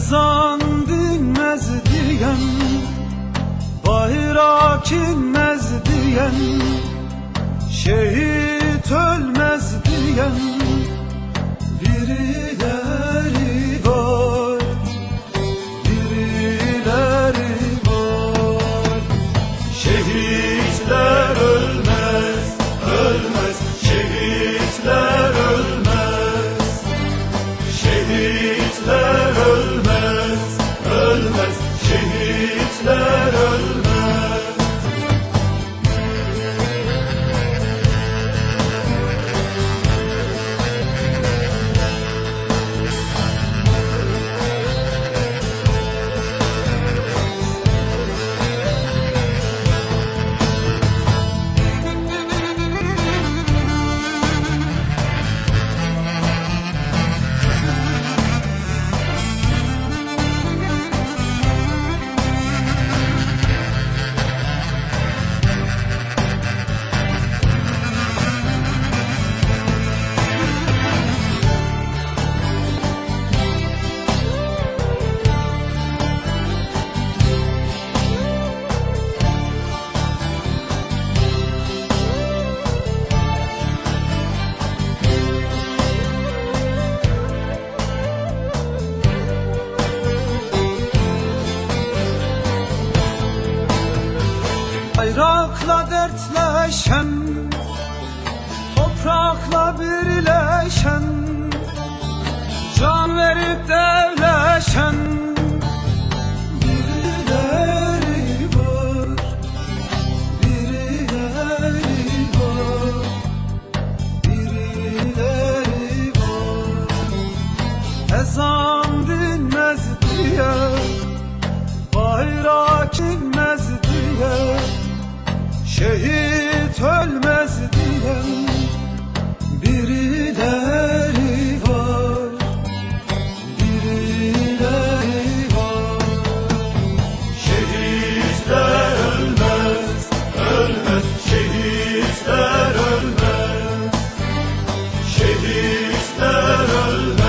Ezan dinmez diyen Bayrak inmez diyen Şehit ölmez diyen Birileri var Birileri var. Şehitler ölmez, ölmez. Bayrakla dertleşen Toprakla birleşen Can verip devleşen Birileri var Birileri var Birileri var. Ezan dinmez diye Bayrak inmez diye Şehit ölmez diyen birileri var. Birileri var. Şehitler ölmez, ölmez. Şehitler ölmez. Şehitler ölmez.